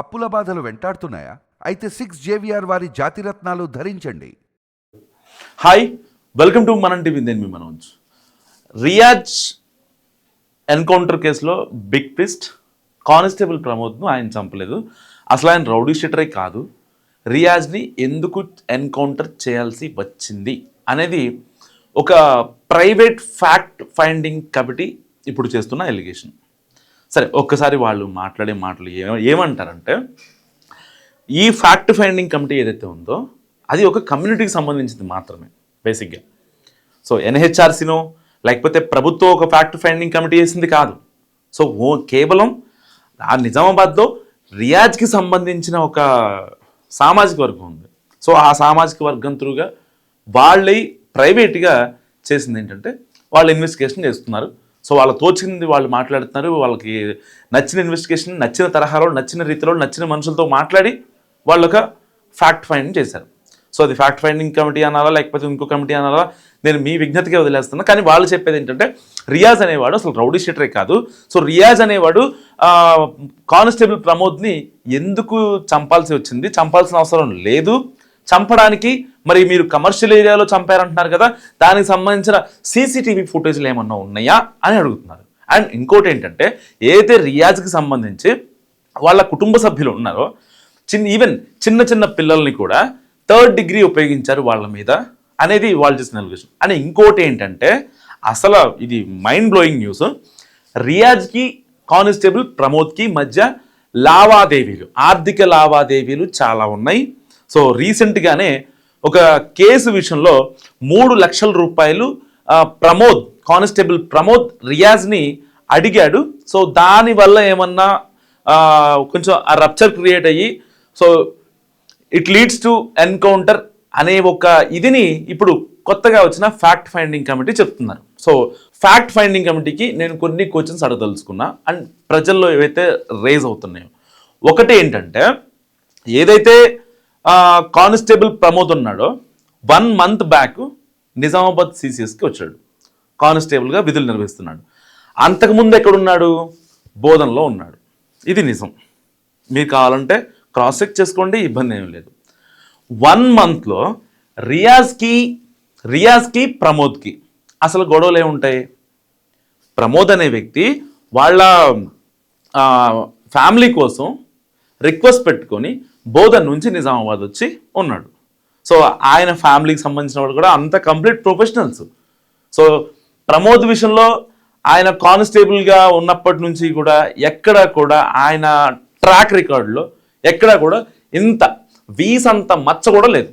అప్పుల బాధలు వెంటాడుతున్నాయా? అయితే సిక్స్ జేవిఆర్ వారి జాతిరత్నాలు ధరించండి. Hi welcome to Manam TV నేను మీ మనోజ్. రియాజ్ ఎన్కౌంటర్ కేసులో బిగ్ ట్విస్ట్ కానిస్టేబుల్ ప్రమోద్ను ఆయన చంపలేదు. అసలు ఆయన రౌడీ షీటరే కాదు. రియాజ్ని ఎందుకు ఎన్కౌంటర్ చేయాల్సి వచ్చింది అనేది ఒక ప్రైవేట్ ఫ్యాక్ట్ ఫైండింగ్ కమిటీ ఇప్పుడు చేస్తున్న ఎలిగేషన్. సరే ఒక్కసారి వాళ్ళు మాట్లాడే మాటలు ఏ ఏమంటారంటే ఈ ఫ్యాక్ట్ ఫైండింగ్ కమిటీ ఏదైతే ఉందో అది ఒక కమ్యూనిటీకి సంబంధించింది మాత్రమే బేసిక్గా సో ఎన్హెచ్ఆర్సీనో లేకపోతే ప్రభుత్వం ఒక ఫ్యాక్ట్ ఫైండింగ్ కమిటీ చేసింది కాదు. సో ఓ కేవలం ఆ నిజామాబాద్లో రియాజ్కి సంబంధించిన ఒక సామాజిక వర్గం ఉంది. సో ఆ సామాజిక వర్గం త్రూగా వాళ్ళై ప్రైవేట్గా చేసింది ఏంటంటే వాళ్ళు ఇన్వెస్టిగేషన్ చేస్తున్నారు. సో వాళ్ళ తోచింది వాళ్ళు మాట్లాడుతున్నారు వాళ్ళకి నచ్చిన ఇన్వెస్టిగేషన్ నచ్చిన తరహాలో నచ్చిన రీతిలో నచ్చిన మనుషులతో మాట్లాడి వాళ్ళు ఒక ఫ్యాక్ట్ ఫైండింగ్ చేశారు. సో అది ఫ్యాక్ట్ ఫైండింగ్ కమిటీ అనాలా లేకపోతే ఇంకో కమిటీ అనాలా నేను మీ విజ్ఞతకే వదిలేస్తున్నా. కానీ వాళ్ళు చెప్పేది ఏంటంటే రియాజ్ అనేవాడు అసలు రౌడీ షీటరే కాదు. సో రియాజ్ అనేవాడు కానిస్టేబుల్ ప్రమోద్ని ఎందుకు చంపాల్సి వచ్చింది? చంపాల్సిన అవసరం లేదు. చంపడానికి మరి మీరు కమర్షియల్ ఏరియాలో చంపారంటున్నారు కదా దానికి సంబంధించిన సీసీటీవీ ఫుటేజ్లు ఏమన్నా ఉన్నాయా అని అడుగుతున్నారు. అండ్ ఇంకోటి ఏంటంటే ఏదైతే రియాజ్కి సంబంధించి వాళ్ళ కుటుంబ సభ్యులు ఉన్నారో చిన్న ఈవెన్ చిన్న చిన్న పిల్లల్ని కూడా థర్డ్ డిగ్రీ ఉపయోగించారు వాళ్ళ మీద అనేది వాళ్ళు చేసిన అలిగేషన్ అని ఇంకోటి ఏంటంటే అసలు ఇది మైండ్ బ్లోయింగ్ న్యూస్ రియాజ్కి కానిస్టేబుల్ ప్రమోద్కి మధ్య లావాదేవీలు ఆర్థిక లావాదేవీలు చాలా ఉన్నాయి. సో రీసెంట్గానే ఒక కేసు విషయంలో మూడు లక్షల రూపాయలు ప్రమోద్ కానిస్టేబుల్ ప్రమోద్ రియాజ్ని అడిగాడు. సో దానివల్ల ఏమన్నా కొంచెం ఆ రప్చర్ క్రియేట్ అయ్యి so it leads to encounter అనే ఒక ఇదిని ఇప్పుడు కొత్తగా వచ్చిన ఫ్యాక్ట్ ఫైండింగ్ కమిటీ చెప్తున్నారు. సో ఫ్యాక్ట్ ఫైండింగ్ కమిటీకి నేను కొన్ని క్వశ్చన్స్ అడగదలుచుకున్నా. అండ్ ప్రజల్లో ఏవైతే రేజ్ అవుతున్నాయో ఒకటి ఏంటంటే ఏదైతే కానిస్టేబుల్ ప్రమోద్ ఉన్నాడో. వన్ మంత్ బ్యాక్ నిజామాబాద్ సిసిఎస్కి వచ్చాడు. కానిస్టేబుల్గా విధులు నిర్వహిస్తున్నాడు. అంతకుముందు ఎక్కడున్నాడు? బోధనలో ఉన్నాడు. ఇది నిజం. మీరు కావాలంటే క్రాస్ చెక్ చేసుకోండి ఇబ్బంది ఏమి లేదు. వన్ మంత్లో రియాజ్కి రియాజ్కి ప్రమోద్కి అసలు గొడవలు ఏముంటాయి ప్రమోద్ అనే వ్యక్తి వాళ్ళ ఫ్యామిలీ కోసం రిక్వెస్ట్ పెట్టుకొని బోధన్ నుంచి నిజామాబాద్ వచ్చి ఉన్నాడు. సో ఆయన ఫ్యామిలీకి సంబంధించిన వాడు కూడా అంత కంప్లీట్ ప్రొఫెషనల్స్. సో ప్రమోద్ విషయంలో ఆయన కానిస్టేబుల్గా ఉన్నప్పటి నుంచి కూడా ఎక్కడ కూడా ఆయన ట్రాక్ రికార్డులో ఎక్కడ కూడా ఇంత వీసంత మచ్చ కూడా లేదు.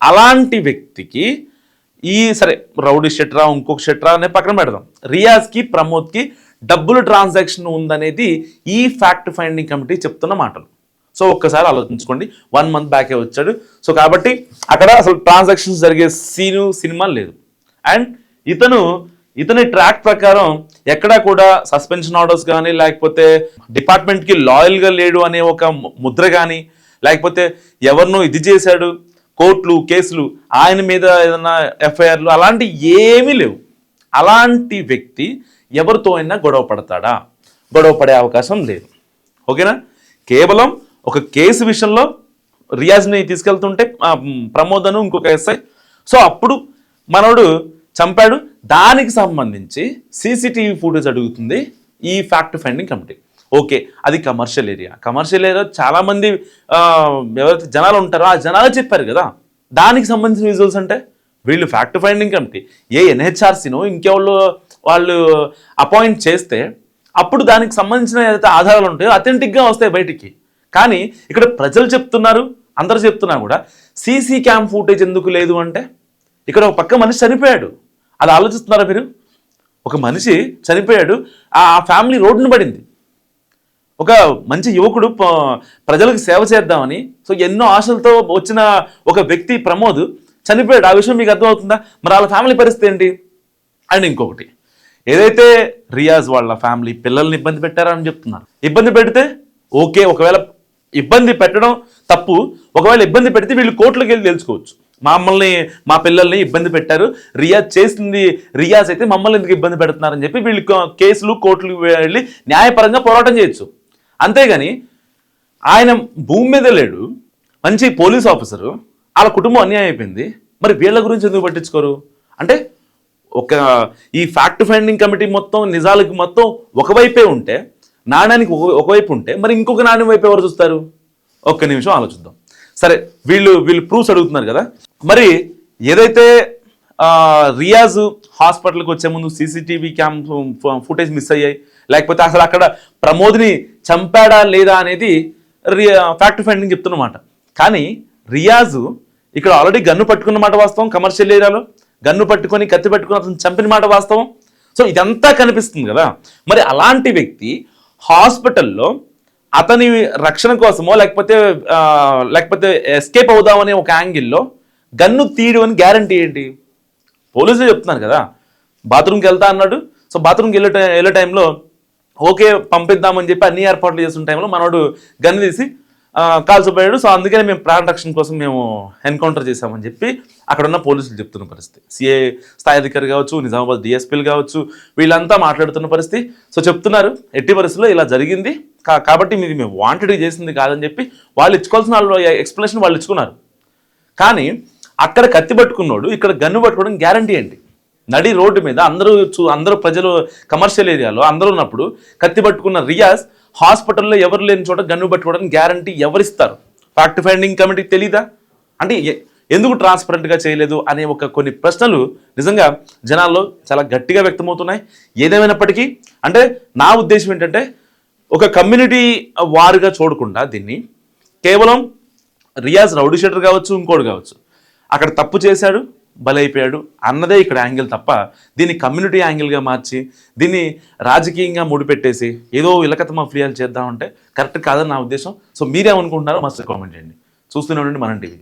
అలాంటి వ్యక్తికి ఈ సరే రౌడీ షెట్రా ఇంకొక షెట్రా అనే పక్కన పెడదాం. రియాజ్కి ప్రమోద్కి డబ్బులు ట్రాన్సాక్షన్ ఉందనేది ఈ ఫ్యాక్ట్ ఫైండింగ్ కమిటీ చెప్తున్న మాటలు. సో ఒక్కసారి ఆలోచించుకోండి. వన్ మంత్ బ్యాకే వచ్చాడు. సో కాబట్టి అక్కడ అసలు ట్రాన్సాక్షన్స్ జరిగే సీను సినిమా లేదు. అండ్ ఇతను ఇతని ట్రాక్ ప్రకారం ఎక్కడా కూడా సస్పెన్షన్ ఆర్డర్స్ కానీ లేకపోతే డిపార్ట్మెంట్కి లాయల్గా లేడు అనే ఒక ముద్ర కానీ లేకపోతే ఎవరినో ఇది చేశాడు కోర్టులు కేసులు ఆయన మీద ఏదైనా ఎఫ్ఐఆర్లు అలాంటి ఏమీ లేవు. అలాంటి వ్యక్తి ఎవరితో అయినా గొడవ పడతాడా? గొడవ పడే అవకాశం లేదు. ఓకేనా? కేవలం ఒక కేసు విషయంలో రియాజ్ని తీసుకెళ్తుంటే ప్రమోదను ఇంకొక ఎస్ఐ. సో అప్పుడు మనోడు చంపాడు. దానికి సంబంధించి సీసీటీవీ ఫుటేజ్ అడుగుతుంది. ఈ ఫ్యాక్ట్ ఫైండింగ్ కమిటీ. ఓకే అది కమర్షియల్ ఏరియా. కమర్షియల్ ఏరియా చాలామంది ఎవరైతే జనాలు ఉంటారో ఆ జనాలు చెప్పారు కదా. దానికి సంబంధించిన విజువల్స్ అంటే వీళ్ళు ఫ్యాక్ట్ ఫైండింగ్ కమిటీ. ఏ ఎన్హెచ్ఆర్సీనో ఇంకెవాళ్ళు వాళ్ళు అపాయింట్ చేస్తే అప్పుడు దానికి సంబంధించిన ఏదైతే ఆధారాలు ఉంటాయో అథెంటిక్గా వస్తాయి బయటికి. కానీ ఇక్కడ ప్రజలు చెప్తున్నారు అందరు చెప్తున్నా కూడా సీసీ క్యామ్ ఫుటేజ్ ఎందుకు లేదు అంటే ఇక్కడ ఒక పక్క మనిషి చనిపోయాడు. అది ఆలోచిస్తున్నారా మీరు? ఒక మనిషి చనిపోయాడు ఆ ఫ్యామిలీ రోడ్డున పడింది. ఒక మంచి యువకుడు ప్రజలకు సేవ చేద్దామని సో ఎన్నో ఆశలతో వచ్చిన ఒక వ్యక్తి ప్రమోద్ చనిపోయాడు. ఆ విషయం మీకు అర్థమవుతుందా? మరి వాళ్ళ ఫ్యామిలీ పరిస్థితి ఏంటి? అండ్ ఇంకొకటి ఏదైతే రియాజ్ వాళ్ళ ఫ్యామిలీ పిల్లల్ని ఇబ్బంది పెట్టారని చెప్తున్నారు. ఇబ్బంది పెడితే ఓకే ఒకవేళ ఇబ్బంది పెట్టడం తప్పు. ఒకవేళ ఇబ్బంది పెడితే వీళ్ళు కోర్టులకు వెళ్ళి తెలుసుకోవచ్చు. మమ్మల్ని మా పిల్లల్ని ఇబ్బంది పెట్టారు. రియాజ్ చేసింది రియాజ్ అయితే మమ్మల్ని ఎందుకు ఇబ్బంది పెడుతున్నారని చెప్పి వీళ్ళు కేసులు కోర్టులకు వెళ్ళి న్యాయపరంగా పోరాటం చేయొచ్చు. అంతేగాని ఆయన భూమి మీద లేడు. మంచి పోలీస్ ఆఫీసరు. వాళ్ళ కుటుంబం అన్యాయం అయిపోయింది. మరి వీళ్ళ గురించి ఎందుకు పట్టించుకోరు? అంటే ఒక ఈ ఫ్యాక్ట్ ఫైండింగ్ కమిటీ మొత్తం నిజాలకి మొత్తం ఒకవైపే ఉంటే నాణ్యానికి ఒక- ఒకవైపు ఉంటే మరి ఇంకొక నాణ్యం వైపు ఎవరు చూస్తారు? ఒక్క నిమిషం ఆలోచిద్దాం. సరే వీళ్ళు వీళ్ళు ప్రూఫ్స్ అడుగుతున్నారు కదా. మరి ఏదైతే రియాజ్ హాస్పిటల్కి వచ్చే ముందు సీసీటీవీ క్యామ్ ఫుటేజ్ మిస్ అయ్యాయి లేకపోతే అసలు అక్కడ ప్రమోద్ని చంపాడా లేదా అనేది ఫ్యాక్ట్ ఫైండింగ్ చెప్తున్నమాట కానీ రియాజు ఇక్కడ ఆల్రెడీ గన్ను పట్టుకున్న మాట వాస్తవం కమర్షియల్ ఏరియాలో గన్ను పట్టుకొని కత్తి పట్టుకుని అతను చంపిన మాట వాస్తవం. సో ఇదంతా కనిపిస్తుంది కదా. మరి అలాంటి వ్యక్తి హాస్పిటల్లో అతని రక్షణ కోసమో లేకపోతే లేకపోతే ఎస్కేప్ అవుదామనే ఒక యాంగిల్లో గన్ను తీయడం అని గ్యారంటీ ఏంటి? పోలీసులు చెప్తున్నారు కదా. బాత్రూమ్కి వెళ్తా అన్నాడు. సో బాత్రూమ్కి వెళ్ళే వెళ్ళే టైంలో ఓకే పంపిద్దామని చెప్పి అన్ని ఏర్పాట్లు చేస్తున్న టైంలో మనోడు గన్ తీసి కాల్చిపోయాడు. సో అందుకనే మేము ప్రాణ రక్షణ కోసం మేము ఎన్కౌంటర్ చేశామని చెప్పి అక్కడ ఉన్న పోలీసులు చెప్తున్న పరిస్థితి. సిఏ స్థాయి అధికారి కావచ్చు నిజామాబాద్ డిఎస్పీలు కావచ్చు వీళ్ళంతా మాట్లాడుతున్న పరిస్థితి. సో చెప్తున్నారు ఎట్టి పరిస్థితుల్లో ఇలా జరిగింది. కాబట్టి మీది మేము వాంటెడ్గా చేసింది కాదని చెప్పి వాళ్ళు ఇచ్చుకోవాల్సిన వాళ్ళు ఎక్స్ప్లెనేషన్ వాళ్ళు ఇచ్చుకున్నారు. కానీ అక్కడ కత్తి పట్టుకున్నాడు ఇక్కడ గన్ను పట్టుకోవడం గ్యారంటీ ఏంటి నడి రోడ్డు మీద అందరూ చూ అందరూ ప్రజలు కమర్షియల్ ఏరియాలో అందరూ ఉన్నప్పుడు కత్తి పట్టుకున్న రియాజ్ హాస్పిటల్లో ఎవరు లేని చోట గన్ను పట్టుకోవడానికి గ్యారంటీ ఎవరిస్తారు? ఫ్యాక్ట్ ఫైండింగ్ కమిటీకి తెలీదా? అంటే ఎందుకు ట్రాన్స్పరెంట్గా చేయలేదు అనే ఒక కొన్ని ప్రశ్నలు నిజంగా జనాల్లో చాలా గట్టిగా వ్యక్తమవుతున్నాయి. ఏదేమైనప్పటికీ అంటే నా ఉద్దేశం ఏంటంటే ఒక కమ్యూనిటీ వారుగా చూడకుండా దీన్ని కేవలం రియాజ్ రౌడీ కావచ్చు ఇంకోటి కావచ్చు అక్కడ తప్పు చేశాడు బలైపోయాడు. అన్నదే ఇక్కడ యాంగిల్ తప్ప దీన్ని కమ్యూనిటీ యాంగిల్గా మార్చి దీన్ని రాజకీయంగా ముడిపెట్టేసి ఏదో ఇలకత మఫ్లియాలు చేద్దామంటే కరెక్ట్ కాదని నా ఉద్దేశం. సో మీరేమనుకుంటున్నారో మస్తు కామెంట్ చేయండి. చూస్తూనే ఉండండి మనం టీవీ.